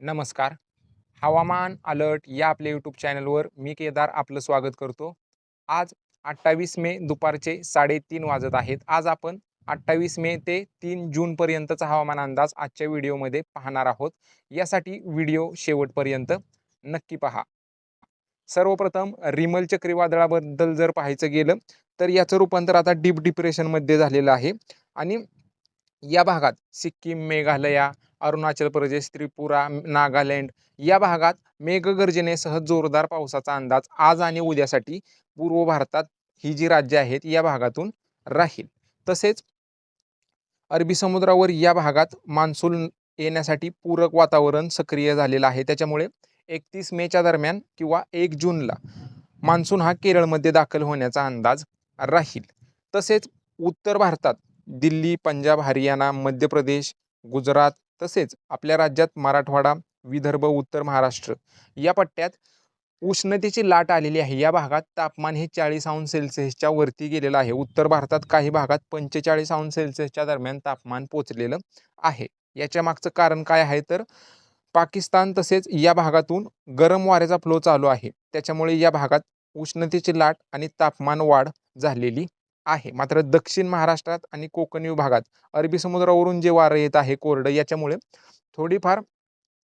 नमस्कार. हवामान अलर्ट या आपल्या यूट्यूब चॅनलवर मी केदार आपलं स्वागत करतो. आज अठ्ठावीस मे दुपारचे साडेतीन वाजत आहेत. आज आपण अठ्ठावीस मे ते तीन जूनपर्यंतचा हवामान अंदाज आजच्या व्हिडिओमध्ये पाहणार आहोत. यासाठी व्हिडिओ शेवटपर्यंत नक्की पहा. सर्वप्रथम रिमल चक्रीवादळाबद्दल जर पाहायचं गेलं तर याचं रूपांतर आता डीप डिप्रेशनमध्ये झालेलं आहे. आणि या भागात सिक्कीम मेघालया अरुणाचल प्रदेश त्रिपुरा नागालँड या भागात मेघगर्जनेसह जोरदार पावसाचा अंदाज आज आणि उद्यासाठी पूर्व भारतात ही जी राज्य आहेत या भागातून राहील. तसेच अरबी समुद्रावर या भागात मान्सून येण्यासाठी पूरक वातावरण सक्रिय झालेलं आहे. त्याच्यामुळे एकतीस मेच्या दरम्यान किंवा एक जूनला मान्सून हा केरळमध्ये दाखल होण्याचा अंदाज राहील. तसेच उत्तर भारतात दिल्ली पंजाब हरियाणा मध्य प्रदेश गुजरात तसेच आपल्या राज्यात मराठवाडा विदर्भ उत्तर महाराष्ट्र या पट्ट्यात उष्णतेची लाट आलेली आहे. या भागात तापमान हे चाळीस अंश सेल्सिअसच्या वरती गेलेलं आहे. उत्तर भारतात काही भागात पंचेचाळीस अंश सेल्सिअसच्या दरम्यान तापमान पोचलेलं आहे. याच्या मागचं कारण काय आहे तर पाकिस्तान तसेच या भागातून गरम वाऱ्याचा फ्लो चालू आहे. त्याच्यामुळे या भागात उष्णतेची लाट आणि तापमान वाढ झालेली आहे. मात्र दक्षिण महाराष्ट्रात आणि कोकण विभागात अरबी समुद्रावरून जे वारं येत आहे कोरडं याच्यामुळे थोडीफार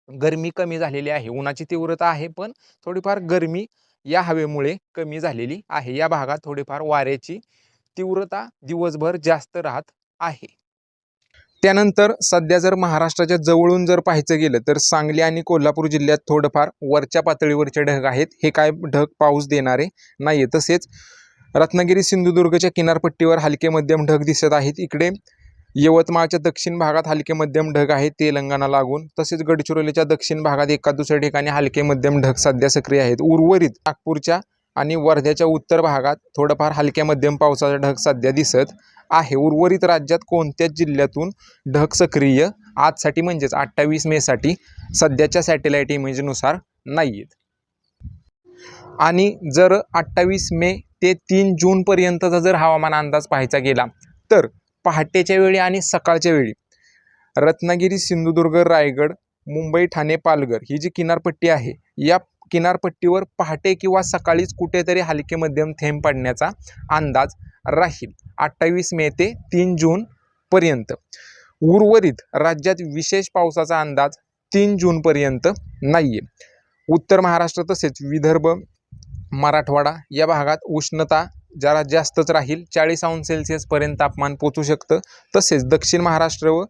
गरमी कमी झालेली आहे. उन्हाची तीव्रता आहे पण थोडीफार गरमी या हवेमुळे कमी झालेली आहे. या भागात थोडीफार वाऱ्याची तीव्रता दिवसभर जास्त राहत आहे. त्यानंतर सध्या जर महाराष्ट्राच्या जवळून जर पाहायचं गेलं तर सांगली आणि कोल्हापूर जिल्ह्यात थोडंफार वरच्या पातळीवरचे ढग आहेत. हे काय ढग पाऊस देणारे नाही तसेच रत्नागिरी सिंधुदुर्गच्या किनारपट्टीवर हलके मध्यम ढग दिसत आहेत. इकडे यवतमाळच्या दक्षिण भागात हलके मध्यम ढग आहेत तेलंगणा लागून. तसेच गडचिरोलीच्या दक्षिण भागात एका दुसऱ्या ठिकाणी हलके मध्यम ढग सध्या सक्रिय आहेत. उर्वरित नागपूरच्या आणि वर्ध्याच्या उत्तर भागात थोडंफार हलक्या मध्यम पावसाचा ढग सध्या दिसत आहे. उर्वरित राज्यात कोणत्याच जिल्ह्यातून ढग सक्रिय? आजसाठी म्हणजेच अठ्ठावीस मेसाठी सध्याच्या सॅटेलाईट इमेजनुसार नाही आहेत आणि जर अठ्ठावीस मे ते तीन जूनपर्यंतचा जर हवामान अंदाज पाहायचा गेला तर पहाटेच्या वेळी आणि सकाळच्या वेळी रत्नागिरी सिंधुदुर्ग रायगड मुंबई ठाणे पालघर ही जी किनारपट्टी आहे या किनारपट्टीवर पहाटे किंवा सकाळीच कुठेतरी हलके मध्यम थेंब पडण्याचा अंदाज राहील. अठ्ठावीस मे ते तीन जूनपर्यंत उर्वरित राज्यात विशेष पावसाचा अंदाज तीन जूनपर्यंत नाही आहे उत्तर महाराष्ट्र तसेच विदर्भ मराठवाडा या भागात उष्णता जरा जास्तच राहील. चाळीस अंश सेल्सिअसपर्यंत तापमान पोचू शकतं. तसेच दक्षिण महाराष्ट्र व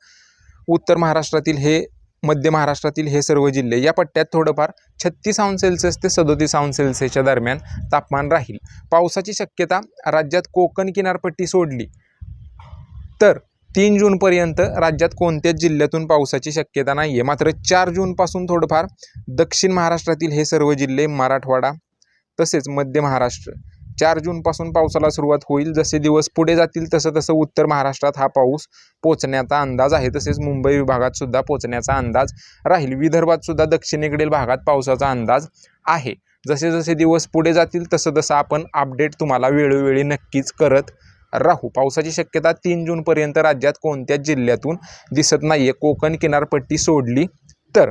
उत्तर महाराष्ट्रातील हे मध्य महाराष्ट्रातील हे सर्व जिल्हे या पट्ट्यात थोडंफार छत्तीस अंश सेल्सिअस ते सदोतीस अंश सेल्सिअसच्या दरम्यान तापमान राहील. पावसाची शक्यता राज्यात कोकण किनारपट्टी सोडली तर तीन जूनपर्यंत राज्यात कोणत्याच जिल्ह्यातून पावसाची शक्यता नाही आहे मात्र चार जूनपासून थोडंफार दक्षिण महाराष्ट्रातील हे सर्व जिल्हे मराठवाडा तसेच मध्य महाराष्ट्र. चार जूनपासून पावसाला सुरुवात होईल. जसे दिवस पुढे जातील तसं तसं उत्तर महाराष्ट्रात हा पाऊस पोचण्याचा अंदाज आहे. तसेच मुंबई विभागात सुद्धा पोचण्याचा अंदाज राहील. विदर्भात सुद्धा दक्षिणेकडील भागात पावसाचा अंदाज आहे. जसे जसे दिवस पुढे जातील तसं तसं आपण अपडेट तुम्हाला वेळोवेळी नक्कीच करत राहू. पावसाची शक्यता तीन जूनपर्यंत राज्यात कोणत्याच जिल्ह्यातून दिसत नाही आहे कोकण किनारपट्टी सोडली तर